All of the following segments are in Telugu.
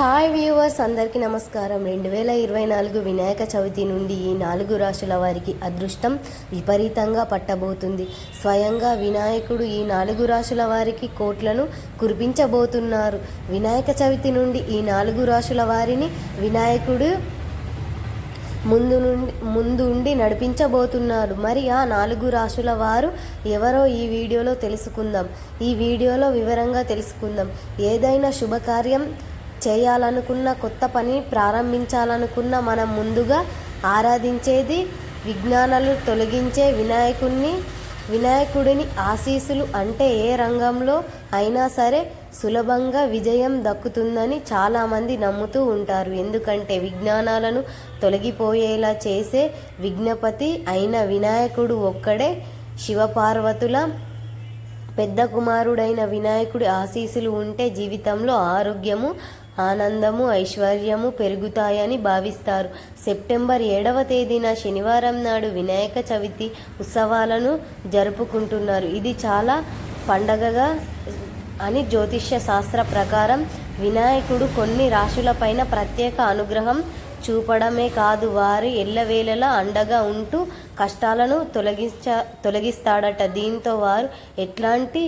హాయ్ వ్యూవర్స్ అందరికీ నమస్కారం. రెండు వేల ఇరవై నాలుగు వినాయక చవితి నుండి ఈ నాలుగు రాశుల వారికి అదృష్టం విపరీతంగా పట్టబోతుంది. స్వయంగా వినాయకుడు ఈ నాలుగు రాశుల వారికి కోట్లను కురిపించబోతున్నారు. వినాయక చవితి నుండి ఈ నాలుగు రాశుల వారిని వినాయకుడు ముందు నుండి ముందు ఉండి నడిపించబోతున్నారు. మరి ఆ నాలుగు రాశుల వారు ఎవరో ఈ వీడియోలో తెలుసుకుందాం. ఈ వీడియోలో వివరంగా తెలుసుకుందాం. ఏదైనా శుభకార్యం చేయాలనుకున్న కొత్త పని ప్రారంభించాలనుకున్న మనం ముందుగా ఆరాధించేది విజ్ఞానాలు తొలగించే వినాయకుణ్ణి వినాయకుడిని ఆశీస్సులు అంటే ఏ రంగంలో అయినా సరే సులభంగా విజయం దక్కుతుందని చాలామంది నమ్ముతూ ఉంటారు. ఎందుకంటే విజ్ఞానాలను తొలగిపోయేలా చేసే విజ్ఞపతి అయిన వినాయకుడు ఒక్కడే శివపార్వతుల పెద్ద కుమారుడైన వినాయకుడి ఆశీస్సులు ఉంటే జీవితంలో ఆరోగ్యము ఆనందము ఐశ్వర్యము పెరుగుతాయని భావిస్తారు. సెప్టెంబర్ ఏడవ తేదీన శనివారం నాడు వినాయక చవితి ఉత్సవాలను జరుపుకుంటున్నారు. ఇది చాలా పండగగా అని జ్యోతిష్య శాస్త్ర ప్రకారం వినాయకుడు కొన్ని రాశులపైన ప్రత్యేక అనుగ్రహం చూపడమే కాదు వారి ఎల్లవేళలా అండగా ఉంటూ కష్టాలను తొలగించ తొలగిస్తాడట. దీంతో వారు ఎట్లాంటి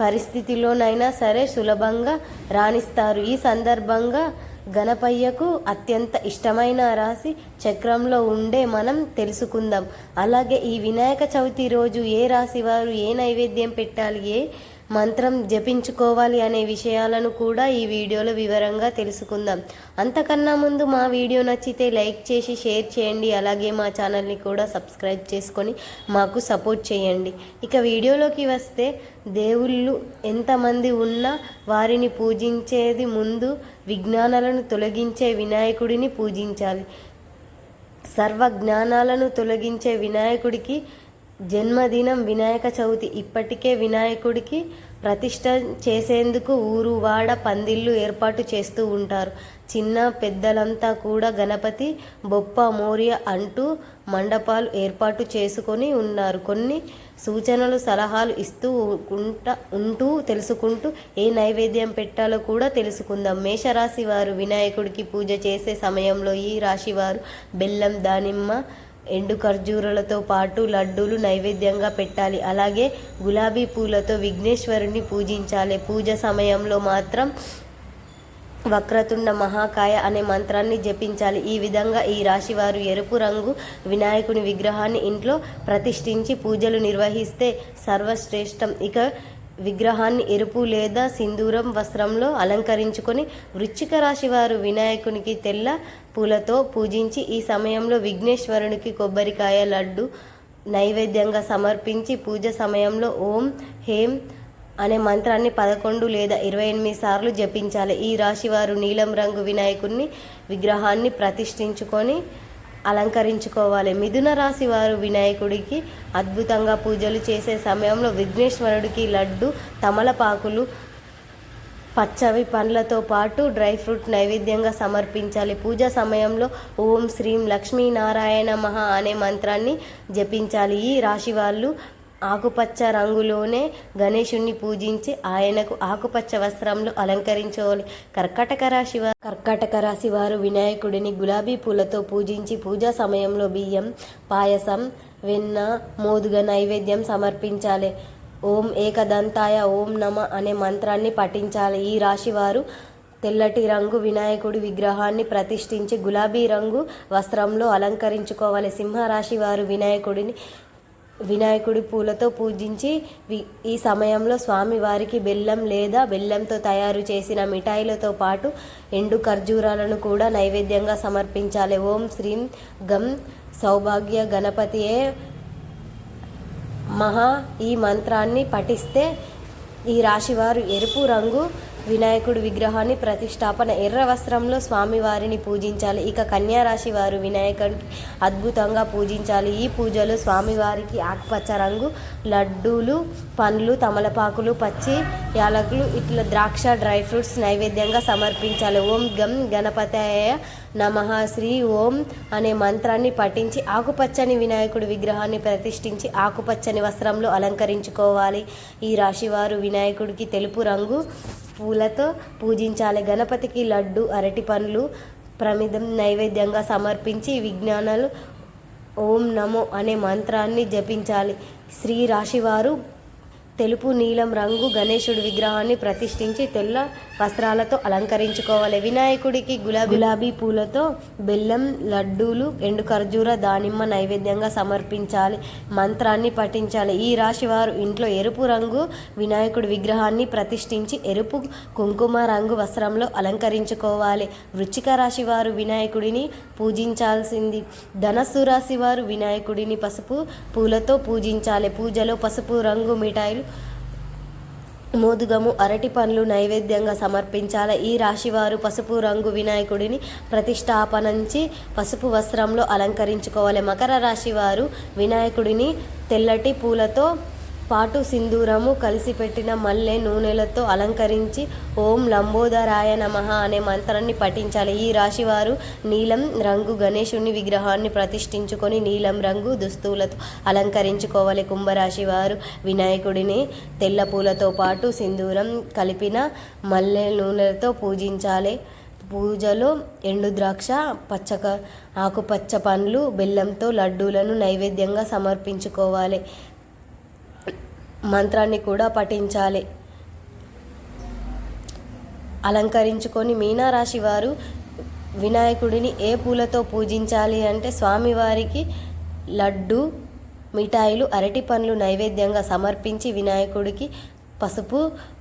పరిస్థితిలోనైనా సరే సులభంగా రాణిస్తారు. ఈ సందర్భంగా గణపయ్యకు అత్యంత ఇష్టమైన రాశి చక్రంలో ఉండే మనం తెలుసుకుందాం. అలాగే ఈ వినాయక చవితి రోజు ఏ రాశి వారు ఏ నైవేద్యం పెట్టాలి ఏ మంత్రం జపించుకోవాలి అనే విషయాలను కూడా ఈ వీడియోలో వివరంగా తెలుసుకుందాం. అంతకన్నా ముందు మా వీడియో నచ్చితే లైక్ చేసి షేర్ చేయండి. అలాగే మా ఛానల్ని కూడా సబ్స్క్రైబ్ చేసుకొని మాకు సపోర్ట్ చేయండి. ఇక వీడియోలోకి వస్తే దేవుళ్ళు ఎంతమంది ఉన్నా వారిని పూజించేది ముందు విజ్ఞానాలను తొలగించే వినాయకుడిని పూజించాలి. సర్వ జ్ఞానాలను తొలగించే వినాయకుడికి జన్మదినం వినాయక చవితి ఇప్పటికే వినాయకుడికి ప్రతిష్ట చేసేందుకు ఊరు వాడ పందిళ్ళు ఏర్పాటు చేస్తూ ఉంటారు. చిన్న పెద్దలంతా కూడా గణపతి బొప్ప మోర్య అంటూ మండపాలు ఏర్పాటు చేసుకొని ఉన్నారు. కొన్ని సూచనలు సలహాలు ఇస్తూ ఉంటా ఉంటూ తెలుసుకుంటూ ఏ నైవేద్యం పెట్టాలో కూడా తెలుసుకుందాం. మేషరాశి వారు వినాయకుడికి పూజ చేసే సమయంలో ఈ రాశి వారు బెల్లం దానిమ్మ ఎండు ఖర్జూరాలతో పాటు లడ్డూలు నైవేద్యంగా పెట్టాలి. అలాగే గులాబీ పూలతో విఘ్నేశ్వరుని పూజించాలి. పూజ సమయంలో మాత్రం వక్రతుండ మహాకాయ అనే మంత్రాన్ని జపించాలి. ఈ విధంగా ఈ రాశి వారు ఎరుపు రంగు వినాయకుని విగ్రహాన్ని ఇంట్లో ప్రతిష్ఠించి పూజలు నిర్వహిస్తే సర్వశ్రేష్టం. ఇక విగ్రహాన్ని ఎరుపు లేదా సింధూరం వస్త్రంలో అలంకరించుకొని వృశ్చిక రాశి వారు వినాయకునికి తెల్ల పూలతో పూజించి ఈ సమయంలో విఘ్నేశ్వరునికి కొబ్బరికాయ లడ్డు నైవేద్యంగా సమర్పించి పూజ సమయంలో ఓం హేం అనే మంత్రాన్ని పదకొండు లేదా ఇరవై ఎనిమిది సార్లు జపించాలి. ఈ రాశి వారు నీలం రంగు వినాయకుడిని విగ్రహాన్ని ప్రతిష్ఠించుకొని అలంకరించుకోవాలి. మిథున రాశి వారు వినాయకుడికి అద్భుతంగా పూజలు చేసే సమయంలో విఘ్నేశ్వరుడికి లడ్డు తమలపాకులు పచ్చవి పండ్లతో పాటు డ్రై ఫ్రూట్ నైవేద్యంగా సమర్పించాలి. పూజ సమయంలో ఓం శ్రీం లక్ష్మీనారాయణ మహా అనే మంత్రాన్ని జపించాలి. ఈ రాశి వాళ్ళు ఆకుపచ్చ రంగులోనే గణేశుణ్ణి పూజించి ఆయనకు ఆకుపచ్చ వస్త్రంలో అలంకరించుకోవాలి కర్కాటక రాశి వారు కర్కాటక రాశి వారు వినాయకుడిని గులాబీ పూలతో పూజించి పూజా సమయంలో బియ్యం పాయసం వెన్న మోదుగ నైవేద్యం సమర్పించాలి. ఓం ఏకదంతాయ ఓం నమ అనే మంత్రాన్ని పఠించాలి. ఈ రాశి వారు తెల్లటి రంగు వినాయకుడి విగ్రహాన్ని ప్రతిష్ఠించి గులాబీ రంగు వస్త్రంలో అలంకరించుకోవాలి. సింహరాశి వారు వినాయకుడిని వినాయకుడి పూలతో పూజించి ఈ సమయంలో స్వామివారికి బెల్లం లేదా బెల్లంతో తయారు చేసిన మిఠాయిలతో పాటు ఎండు ఖర్జూరాలను కూడా నైవేద్యంగా సమర్పించాలి. ఓం శ్రీం గం సౌభాగ్య గణపతియే మహా ఈ మంత్రాన్ని పఠిస్తే ఈ రాశివారు ఎరుపు రంగు వినాయకుడి విగ్రహాన్ని ప్రతిష్టాపన ఎర్ర వస్త్రంలో స్వామివారిని పూజించాలి. ఇక కన్యా రాశి వారు వినాయకుడికి అద్భుతంగా పూజించాలి. ఈ పూజలు స్వామివారికి ఆకుపచ్చ రంగు లడ్డూలు పండ్లు తమలపాకులు పచ్చి యాలకులు ఇట్లా ద్రాక్ష డ్రై ఫ్రూట్స్ నైవేద్యంగా సమర్పించాలి. ఓం గం గణపతయ నమ. శ్రీ ఓం అనే మంత్రాన్ని పఠించి ఆకుపచ్చని వినాయకుడి విగ్రహాన్ని ప్రతిష్ఠించి ఆకుపచ్చని వస్త్రంలో అలంకరించుకోవాలి. ఈ రాశివారు వినాయకుడికి తెలుపు రంగు పూలతో పూజించాలి. గణపతికి లడ్డు అరటి పండ్లు ప్రమిదం నైవేద్యంగా సమర్పించి విజ్ఞానాలు ఓం నమో అనే మంత్రాన్ని జపించాలి. శ్రీ రాశివారు తెలుపు నీలం రంగు గణేశుడి విగ్రహాన్ని ప్రతిష్ఠించి తెల్ల వస్త్రాలతో అలంకరించుకోవాలి. వినాయకుడికి గులాబీ గులాబీ పూలతో బెల్లం లడ్డూలు ఎండు ఖర్జూర దానిమ్మ నైవేద్యంగా సమర్పించాలి. మంత్రాన్ని పఠించాలి. ఈ రాశి వారు ఇంట్లో ఎరుపు రంగు వినాయకుడి విగ్రహాన్ని ప్రతిష్ఠించి ఎరుపు కుంకుమ రంగు వస్త్రంలో అలంకరించుకోవాలి. వృచ్చిక రాశి వారు వినాయకుడిని పూజించాల్సింది. ధనస్సు రాశి వారు వినాయకుడిని పసుపు పూలతో పూజించాలి. పూజలో పసుపు రంగు మిఠాయిలు మోదుగము అరటి పండ్లు నైవేద్యంగా సమర్పించాలి. ఈ రాశివారు పసుపు రంగు వినాయకుడిని ప్రతిష్టాపనంచి పసుపు వస్త్రంలో అలంకరించుకోవాలి. మకర రాశివారు వినాయకుడిని తెల్లటి పూలతో పాటు సింధూరము కలిసి పెట్టిన మల్లె నూనెలతో అలంకరించి ఓం లంబోదరాయ నమః అనే మంత్రాన్ని పఠించాలి. ఈ రాశివారు నీలం రంగు గణేశుని విగ్రహాన్ని ప్రతిష్ఠించుకొని నీలం రంగు దుస్తువులతో అలంకరించుకోవాలి. కుంభరాశి వారు వినాయకుడిని తెల్ల పూలతో పాటు సింధూరం కలిపిన మల్లె నూనెలతో పూజించాలి. పూజలో ఎండు ద్రాక్ష పచ్చక ఆకుపచ్చ పండ్లు బెల్లంతో లడ్డూలను నైవేద్యంగా సమర్పించుకోవాలి. మంత్రాన్ని కూడా పఠించాలి. అలంకరించుకొని మీనారాశి వారు వినాయకుడిని ఏ పూలతో పూజించాలి అంటే స్వామివారికి లడ్డు మిఠాయిలు అరటి పండ్లు నైవేద్యంగా సమర్పించి వినాయకుడికి పసుపు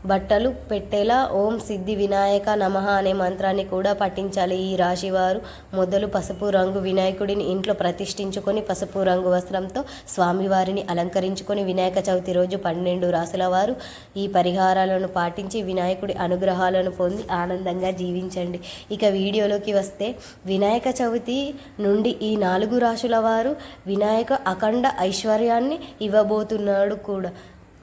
బట్టలు పెట్టేలా ఓం సిద్ధి వినాయక నమః అనే మంత్రాన్ని కూడా పఠించాలి. ఈ రాశివారు మొదలు పసుపు రంగు వినాయకుడిని ఇంట్లో ప్రతిష్ఠించుకొని పసుపు రంగు వస్త్రంతో స్వామివారిని అలంకరించుకొని వినాయక చవితి రోజు పన్నెండు రాసుల వారు ఈ పరిహారాలను పాటించి వినాయకుడి అనుగ్రహాలను పొంది ఆనందంగా జీవించండి. ఇక వీడియోలోకి వస్తే వినాయక చవితి నుండి ఈ నాలుగు రాశుల వారు వినాయక అఖండ ఐశ్వర్యాన్ని ఇవ్వబోతున్నాడు కూడా.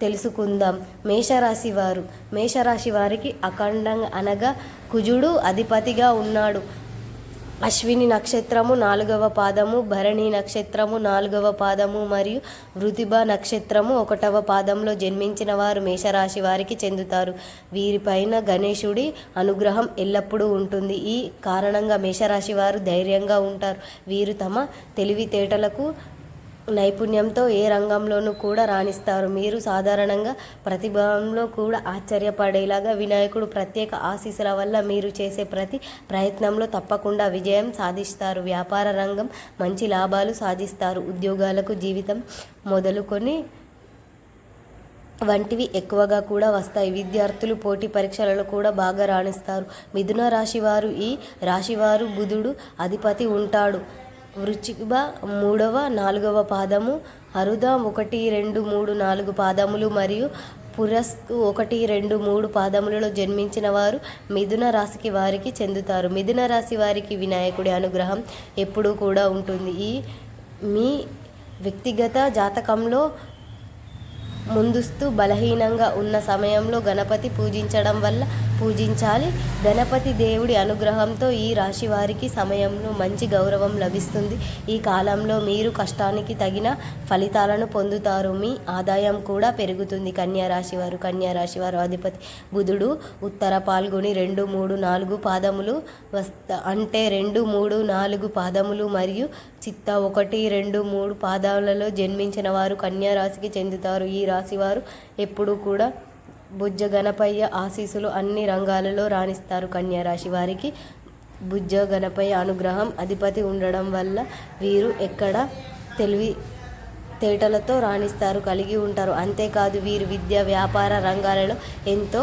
తెలుసుకుందాం. మేషరాశి వారు. మేషరాశి వారికి అఖండంగా అనగా కుజుడు అధిపతిగా ఉన్నాడు. అశ్విని నక్షత్రము నాలుగవ పాదము భరణి నక్షత్రము నాలుగవ పాదము మరియు వృతిభ నక్షత్రము ఒకటవ పాదంలో జన్మించిన వారు మేషరాశి వారికి చెందుతారు. వీరిపైన గణేశుడి అనుగ్రహం ఎల్లప్పుడూ ఉంటుంది. ఈ కారణంగా మేషరాశి వారు ధైర్యంగా ఉంటారు. వీరు తమ తెలివితేటలకు నైపుణ్యంతో ఏ రంగంలోనూ కూడా రాణిస్తారు. మీరు సాధారణంగా ప్రతిభంలో కూడా ఆశ్చర్యపడేలాగా వినాయకుడు ప్రత్యేక ఆశీస్సుల వల్ల మీరు చేసే ప్రతి ప్రయత్నంలో తప్పకుండా విజయం సాధిస్తారు. వ్యాపార రంగం మంచి లాభాలు సాధిస్తారు. ఉద్యోగాలకు జీవితం మొదలుకొని వంటివి ఎక్కువగా కూడా వస్తాయి. విద్యార్థులు పోటీ పరీక్షలలో కూడా బాగా రాణిస్తారు. మిథున రాశివారు ఈ రాశివారు బుధుడు అధిపతి ఉంటాడు. వృచ్చిక మూడవ నాలుగవ పాదము అరుద ఒకటి రెండు మూడు నాలుగు పాదములు మరియు పురస్కు ఒకటి రెండు మూడు పాదములలో జన్మించిన వారు మిథున రాశికి వారికి చెందుతారు. మిథున రాశి వారికి వినాయకుడి అనుగ్రహం ఎప్పుడూ కూడా ఉంటుంది. ఈ మీ వ్యక్తిగత జాతకంలో ముందుస్తు బలహీనంగా ఉన్న సమయంలో గణపతి పూజించడం వల్ల పూజించాలి. గణపతి దేవుడి అనుగ్రహంతో ఈ రాశి వారికి సమయంలో మంచి గౌరవం లభిస్తుంది. ఈ కాలంలో మీరు కష్టానికి తగిన ఫలితాలను పొందుతారు. మీ ఆదాయం కూడా పెరుగుతుంది. కన్యా రాశి వారు కన్యా రాశి వారు అధిపతి బుధుడు ఉత్తర పాల్గొని రెండు మూడు నాలుగు పాదములు వస్త అంటే రెండు మూడు నాలుగు పాదములు మరియు చిత్త ఒకటి రెండు మూడు పాదాలలో జన్మించిన వారు కన్యా రాశికి చెందుతారు. ఈ రాశి వారు ఎప్పుడూ కూడా బుజ్జ గణపయ్య ఆశీసులు అన్ని రంగాలలో రాణిస్తారు. కన్యా రాశి వారికి బుజ్జ గణపయ్య అనుగ్రహం అధిపతి ఉండడం వల్ల వీరు ఎక్కడ తెలివి తేటలతో రాణిస్తారు కలిగి ఉంటారు. అంతేకాదు వీరు విద్య వ్యాపార రంగాలలో ఎంతో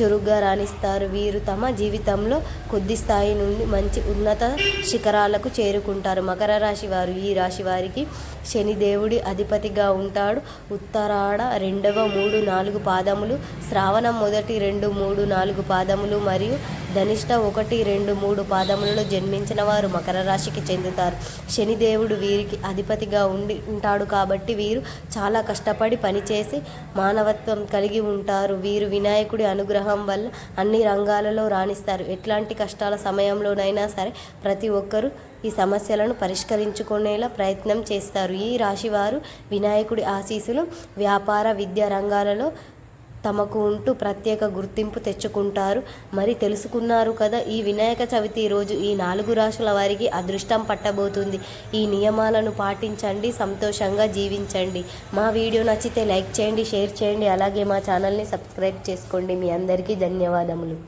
చురుగ్గా రాణిస్తారు. వీరు తమ జీవితంలో కొద్ది స్థాయి నుండి మంచి ఉన్నత శిఖరాలకు చేరుకుంటారు. మకర రాశి వారు ఈ రాశి వారికి శనిదేవుడి అధిపతిగా ఉంటాడు. ఉత్తరాడ రెండవ మూడు నాలుగు పాదములు శ్రావణం మొదటి రెండు మూడు నాలుగు పాదములు మరియు ధనిష్ట ఒకటి రెండు మూడు పాదములలో జన్మించిన వారు మకర రాశికి చెందుతారు. శనిదేవుడు వీరికి అధిపతిగా ఉండి ఉంటాడు కాబట్టి వీరు చాలా కష్టపడి పనిచేసి మానవత్వం కలిగి ఉంటారు. వీరు వినాయకుడి అనుగ్రహం వల్ల అన్ని రంగాలలో రాణిస్తారు. ఎట్లాంటి కష్టాల సమయంలోనైనా సరే ప్రతి ఒక్కరూ ఈ సమస్యలను పరిష్కరించుకునేలా ప్రయత్నం చేస్తారు. ఈ రాశివారు వినాయకుడి ఆశీస్సులు వ్యాపార విద్యా రంగాలలో తమకు ఉంటూ ప్రత్యేక గుర్తింపు తెచ్చుకుంటారు. మరి తెలుసుకున్నారు కదా ఈ వినాయక చవితి రోజు ఈ నాలుగు రాశుల వారికి అదృష్టం పట్టబోతుంది. ఈ నియమాలను పాటించండి సంతోషంగా జీవించండి. మా వీడియో నచ్చితే లైక్ చేయండి షేర్ చేయండి. అలాగే మా ఛానల్ని సబ్స్క్రైబ్ చేసుకోండి. మీ అందరికీ ధన్యవాదములు.